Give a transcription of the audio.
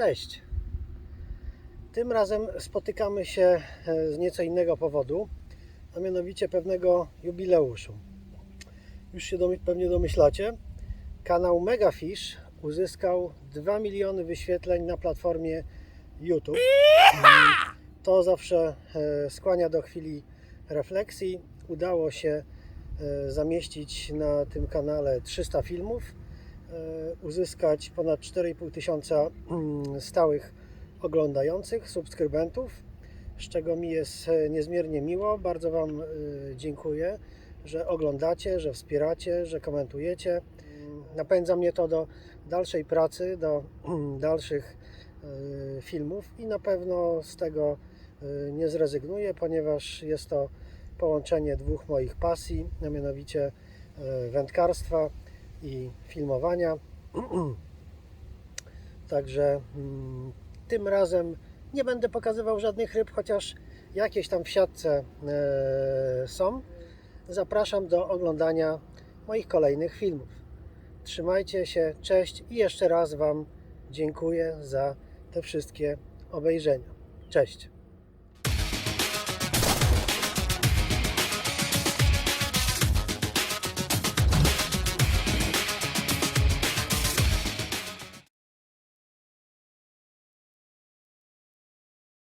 Cześć. Tym razem spotykamy się e, z nieco innego powodu, a mianowicie pewnego jubileuszu. Już się domy- pewnie domyślacie. Kanał Megafish uzyskał 2 miliony wyświetleń na platformie YouTube. To zawsze e, skłania do chwili refleksji. Udało się e, zamieścić na tym kanale 300 filmów, uzyskać ponad 4,5 tysiąca mm, stałych oglądających, subskrybentów, z czego mi jest e, niezmiernie miło. Bardzo Wam e, dziękuję, że oglądacie, że wspieracie, że komentujecie. Mm, Napędza mnie to do dalszej pracy, do dalszych e, filmów i na pewno z tego e, nie zrezygnuję, ponieważ jest to połączenie dwóch moich pasji, a mianowicie e, wędkarstwa i filmowania. Także mm, tym razem nie będę pokazywał żadnych ryb, chociaż jakieś tam w siatce e, są. Zapraszam do oglądania moich kolejnych filmów. Trzymajcie się, cześć i jeszcze raz Wam dziękuję za te wszystkie obejrzenia. Cześć.